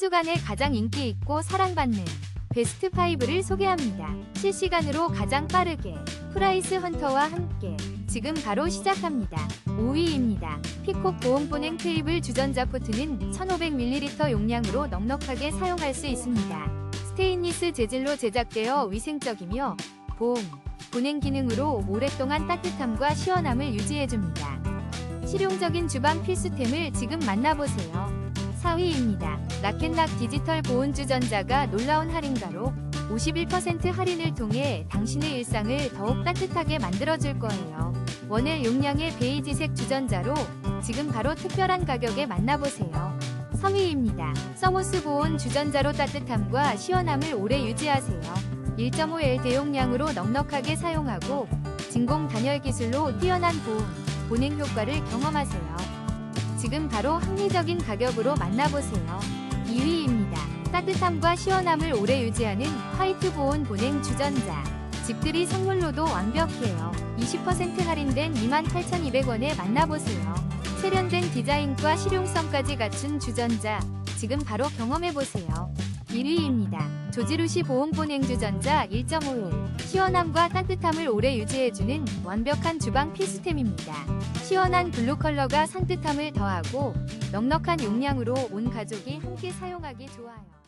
주간에 가장 인기 있고 사랑받는 베스트 5를 소개합니다. 실시간으로 가장 빠르게 프라이스 헌터와 함께 지금 바로 시작합니다. 5위입니다. 피콕 보온보냉 케이블 주전자 포트는 1500ml 용량으로 넉넉하게 사용할 수 있습니다. 스테인리스 재질로 제작되어 위생적이며 보온, 보냉 기능으로 오랫동안 따뜻함과 시원함을 유지해줍니다. 실용적인 주방 필수템을 지금 만나보세요. 4위입니다. 라켓락 디지털 보온 주전자가 놀라운 할인가로 51% 할인을 통해 당신의 일상을 더욱 따뜻하게 만들어줄 거예요. 원엘 용량의 베이지색 주전자로 지금 바로 특별한 가격에 만나보세요. 3위입니다. 서모스 보온 주전자로 따뜻함과 시원함을 오래 유지하세요. 1.5L 대용량으로 넉넉하게 사용하고 진공 단열 기술로 뛰어난 보온, 보냉 효과를 경험하세요. 지금 바로 합리적인 가격으로 만나보세요. 2위입니다. 따뜻함과 시원함을 오래 유지하는 화이트 보온 보냉 주전자. 집들이 선물로도 완벽해요. 20% 할인된 28,200원에 만나보세요. 세련된 디자인과 실용성까지 갖춘 주전자. 지금 바로 경험해보세요. 1위입니다. 조지루시 보온 보냉 주전자 1.5일. 시원함과 따뜻함을 오래 유지해주는 완벽한 주방 필수템입니다. 시원한 블루 컬러가 산뜻함을 더하고 넉넉한 용량으로 온 가족이 함께 사용하기 좋아요.